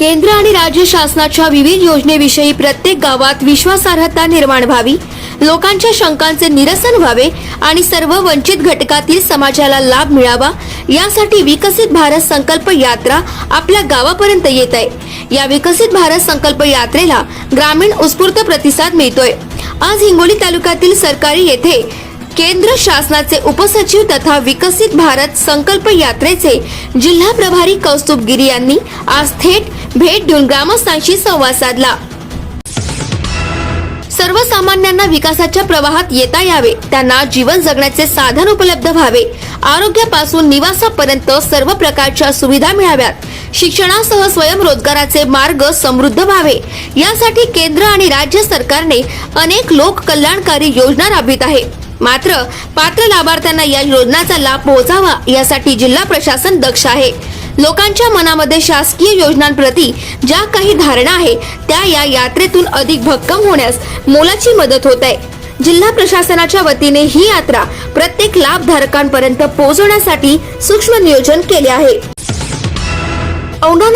केंद्र आणि राज्य शासनाच्या विविध योजनेविषयी प्रत्येक गावात विश्वासार्हता निर्माण व्हावी लोकांच्या शंकांचे निरसन व्हावे आणि सर्व वंचित घटकातील समाजाला लाभ मिळावा यासाठी विकसित भारत संकल्प यात्रा आपल्या गावापर्यंत येत आहे. या विकसित भारत संकल्प यात्रेला ग्रामीण उत्स्फूर्त प्रतिसाद मिळतोय. आज हिंगोली तालुक्यातील सरकारी येथे केंद्र शासनाचे उपसचिव तथा विकसित भारत संकल्प यात्रेचे जिल्हा प्रभारी कौस्तुभ गिरी यांनी आज थेट भेट देऊन ग्रामस्थांशी संवाद साधला. सर्वसामान्यांना विकासाच्या प्रवाहात येता यावे त्यांना जीवन जगण्याचे साधन उपलब्ध व्हावे. आरोग्यापासून निवासापर्यंत सर्व प्रकारच्या सुविधा मिळाव्यात. शिक्षणासह स्वयंरोजगाराचे मार्ग समृद्ध व्हावे. यासाठी केंद्र आणि राज्य सरकारने अनेक लोक कल्याणकारी योजना राबवित आहे. मात्र पात्र लाभार्थ्यांना या योजनाचा लाभ पोहोचावा यासाठी जिल्हा प्रशासन दक्ष आहे. लोकांच्या मनामध्ये शासकीय योजनांप्रती ज्या काही धारणा आहे त्या या यात्रेतून अधिक भक्कम होण्यास मोलाची मदत होत आहे. जिल्हा प्रशासनाच्या वतीने ही यात्रा प्रत्येक लाभधारकांपर्यंत पोहोचवण्यासाठी सूक्ष्म नियोजन केले आहे. औंढा